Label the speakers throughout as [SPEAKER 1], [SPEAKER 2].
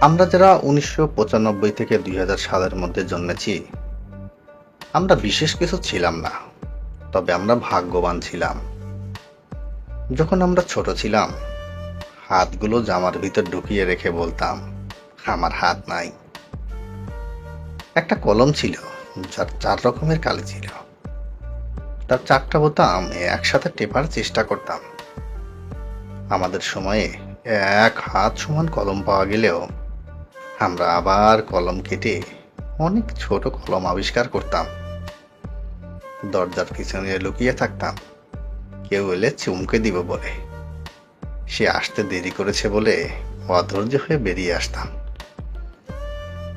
[SPEAKER 1] আমরা যারা উনিশশো পঁচানব্বই থেকে দুই হাজার সালের মধ্যে জন্মেছি, আমরা বিশেষ কিছু ছিলাম না, তবে আমরা ভাগ্যবান ছিলাম। যখন আমরা ছোট ছিলাম, হাতগুলো জামার ভিতর ঢুকিয়ে রেখে বলতাম, আমার হাত নাই। একটা কলম ছিল, যার চার রকমের কালি ছিল। তার চারটা বোতাম একসাথে টেপার চেষ্টা করতাম। আমাদের সময়ে এক হাত সমান কলম পাওয়া গেলেও আমরা আবার কলম কেটে অনেক ছোট কলম আবিষ্কার করতাম। দরজার পিছনে লুকিয়ে থাকতাম। কেউ এলে চুমকে দিব বলে। সে আসতে দেরি করেছে বলে অধৈর্য হয়ে বেরিয়ে আসতাম।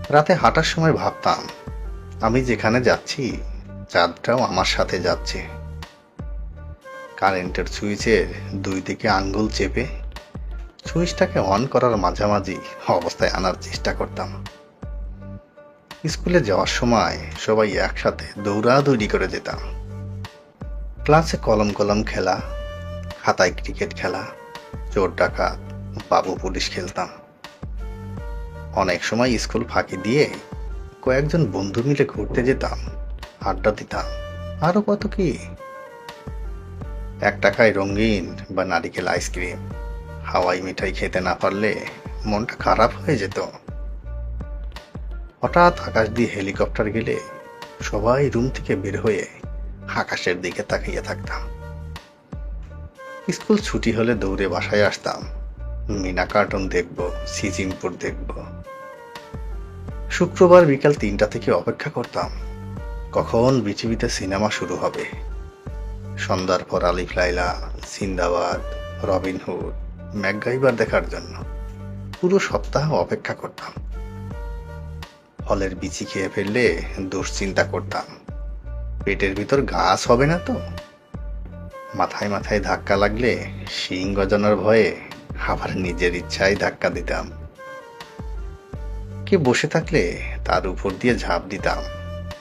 [SPEAKER 1] রাতে হাঁটার সময় ভাবতাম, আমি যেখানে যাচ্ছি, চাঁদটাও আমার সাথে যাচ্ছে। কারেন্টের সুইচের দুই দিকে আঙ্গুল চেপে সুইচটাকে অন করার মাঝামাঝি অবস্থায় আনার চেষ্টা করতাম। স্কুলে যাওয়ার সময় সবাই একসাথে দৌড়াদৌড়ি করে যেতাম। ক্লাসে কলম কলম খেলা, খাতায় ক্রিকেট খেলা, চোর ডাকাত, বাবু পুলিশ খেলতাম। অনেক সময় স্কুল ফাঁকি দিয়ে কয়েকজন বন্ধু মিলে ঘুরতে যেতাম, আড্ডা দিতাম, আরও কত কি? এক টাকায় রঙিন বা নারিকেল আইসক্রিম। হাওয়াই মিঠাই খেতে না পারলে মনটা খারাপ হয়ে যেত। হঠাৎ আকাশ দিয়ে হেলিকপ্টার গেলে সবাই রুম থেকে বের হয়ে আকাশের দিকে তাকিয়ে থাকতাম। স্কুল ছুটি হলে দৌড়ে বাসায় আসতাম। মিনা কার্টুন দেখব সিজিমপুর দেখব। শুক্রবার বিকাল তিনটা থেকে অপেক্ষা করতাম, কখন পৃথিবীতে সিনেমা শুরু হবে। সন্ধ্যার পর আলিফ লাইলা সিন্দাবাদ রবিনহুড ম্যাকগাইবার দেখার জন্য। পুরো সপ্তাহ অপেক্ষা করতাম। ফলের বিচি খেয়ে ফেললে দুশ্চিন্তা করতাম। পেটের ভিতর গাছ হবে না তো? মাথায় মাথায় ধাক্কা লাগলে শিং গজানোর ভয়ে আবার নিজের ইচ্ছায় ধাক্কা দিতাম। কে বসে থাকলে তার উপর দিয়ে ঝাঁপ দিতাম,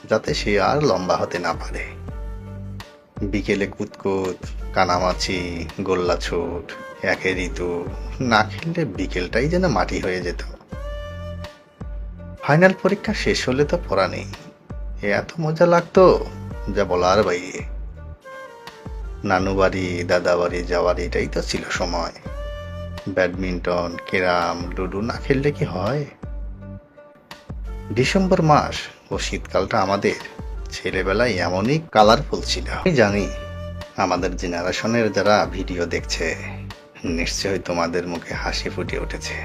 [SPEAKER 1] যাতে সে আর লম্বা হতে না পারে। বিকেলে কুতকুত, কানামাছি গোল্লা ছুট একে ঋতু না খেললে বিকেলটাই যেন মাটি হয়ে যেত। ফাইনাল পরীক্ষা শেষ হলে তো পড়া নেই। এত মজা লাগতো, যা বলার বাইরে। নানু বাড়ি দাদা বাড়ি যাওয়ার এটাই তো ছিল সময়। ব্যাডমিন্টন, ক্যারাম, লুডু না খেললে কি হয়? ডিসেম্বর মাস ও শীতকালটা আমাদের। ছেলেবেলায় এমনই কালারফুল ছিল। আমি জানি, আমাদের জেনারেশনের যারা ভিডিও দেখছে নিশ্চয়ই তোমাদের মুখে হাসি ফুটে উঠেছে।